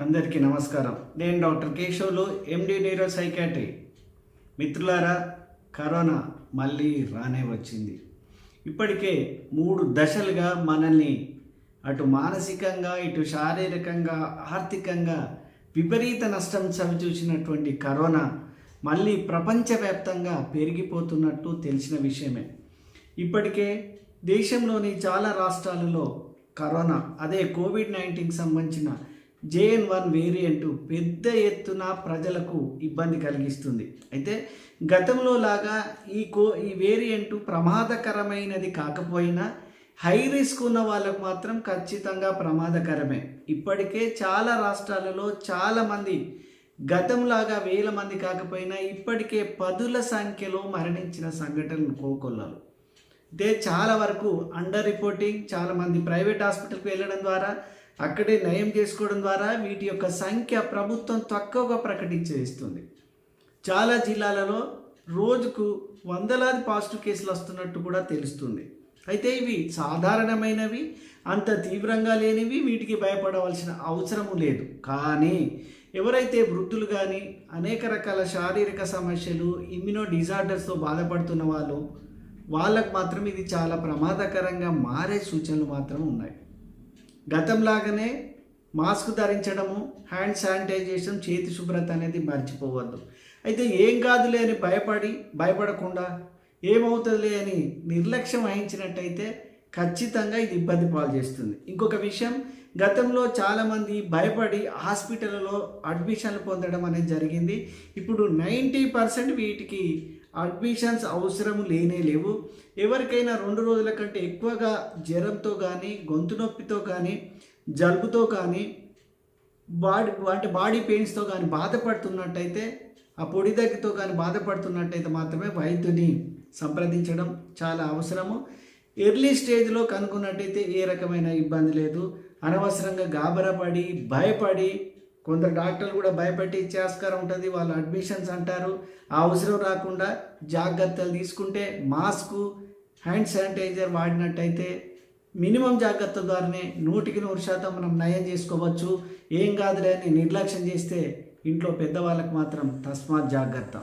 అందరికీ నమస్కారం. నేను doctor Keshavulu MD neuro psychiatry మిత్రులారా కరోనా మళ్ళీ రానే వచ్చింది. ఇప్పటికే మూడు దశలుగా మనల్ని అటు మానసికంగా ఇటు శారీరకంగా ఆర్థికంగా విపరీత నష్టం చవిచూసినటువంటి కరోనా మళ్ళీ ప్రపంచవ్యాప్తంగా పెరిగిపోతున్నట్టు తెలిసిన విషయమే. ఇప్పటికే దేశంలోని చాలా రాష్ట్రాలలో కరోనా అదే కోవిడ్ నైన్టీన్కి సంబంధించిన జేఎన్ వన్ వేరియంట్ పెద్ద ఎత్తున ప్రజలకు ఇబ్బంది కలిగిస్తుంది. అయితే గతంలో లాగా ఈ కో ఈ వేరియంట్ ప్రమాదకరమైనది కాకపోయినా హై రిస్క్ ఉన్న వాళ్ళకు మాత్రం ఖచ్చితంగా ప్రమాదకరమే. ఇప్పటికే చాలా రాష్ట్రాలలో చాలామంది గతంలాగా వేల మంది కాకపోయినా ఇప్పటికే పదుల సంఖ్యలో మరణించిన సంఘటనలు కోకొల్లలు. అయితే చాలా వరకు అండర్ రిపోర్టింగ్ చాలామంది ప్రైవేట్ హాస్పిటల్కి వెళ్ళడం ద్వారా అక్కడే నయం చేసుకోవడం ద్వారా వీటి యొక్క సంఖ్య ప్రభుత్వం తక్కువగా ప్రకటించేస్తుంది. చాలా జిల్లాలలో రోజుకు వందలాది పాజిటివ్ కేసులు వస్తున్నట్టు కూడా తెలుస్తుంది. అయితే ఇవి సాధారణమైనవి అంత తీవ్రంగా లేనివి వీటికి భయపడవలసిన అవసరము లేదు. కానీ ఎవరైతే వృద్ధులు కానీ అనేక రకాల శారీరక సమస్యలు ఇమ్యూనో డిజార్డర్స్తో బాధపడుతున్న వాళ్ళు వాళ్ళకు మాత్రం ఇది చాలా ప్రమాదకరంగా మారే సూచనలు మాత్రం ఉన్నాయి. గతంలాగానే మాస్క్ ధరించడము హ్యాండ్ శానిటైజేషన్ చేతి శుభ్రత అనేది మర్చిపోవద్దు. అయితే ఏం కాదులే అని భయపడి భయపడకుండా ఏమవుతుందిలే అని నిర్లక్ష్యం వహించినట్టయితే ఖచ్చితంగా ఇది ఇబ్బంది పాలు చేస్తుంది. ఇంకొక విషయం గతంలో చాలామంది భయపడి హాస్పిటల్లో అడ్మిషన్లు పొందడం అనేది జరిగింది. ఇప్పుడు నైంటీ పర్సెంట్ వీటికి అడ్మిషన్స్ అవసరం లేనే లేవు. ఎవరికైనా రెండు రోజుల కంటే ఎక్కువగా జ్వరంతో కానీ గొంతు నొప్పితో కానీ జలుబుతో కానీ బాడీ అంటే బాడీ పెయిన్స్తో కానీ బాధపడుతున్నట్టయితే ఆ పొడి దగ్గరతో కానీ బాధపడుతున్నట్టయితే మాత్రమే వైద్యుని సంప్రదించడం చాలా అవసరము. ఎర్లీ స్టేజ్లో కనుక్కున్నట్టయితే ఏ రకమైన ఇబ్బంది లేదు. అనవసరంగా గాబరపడి భయపడి కొందరు డాక్టర్లు కూడా భయపెట్టి ఇచ్చే ఆస్కారం ఉంటుంది వాళ్ళు అడ్మిషన్స్ అంటారు. ఆ అవసరం రాకుండా జాగ్రత్తలు తీసుకుంటే మాస్కు హ్యాండ్ శానిటైజర్ వాడినట్టయితే మినిమం జాగ్రత్త ద్వారానే నూటికి నూరు శాతం మనం నయం చేసుకోవచ్చు. ఏం కాదులే అని నిర్లక్ష్యం చేస్తే ఇంట్లో పెద్దవాళ్ళకు మాత్రం తస్మాత్ జాగ్రత్త.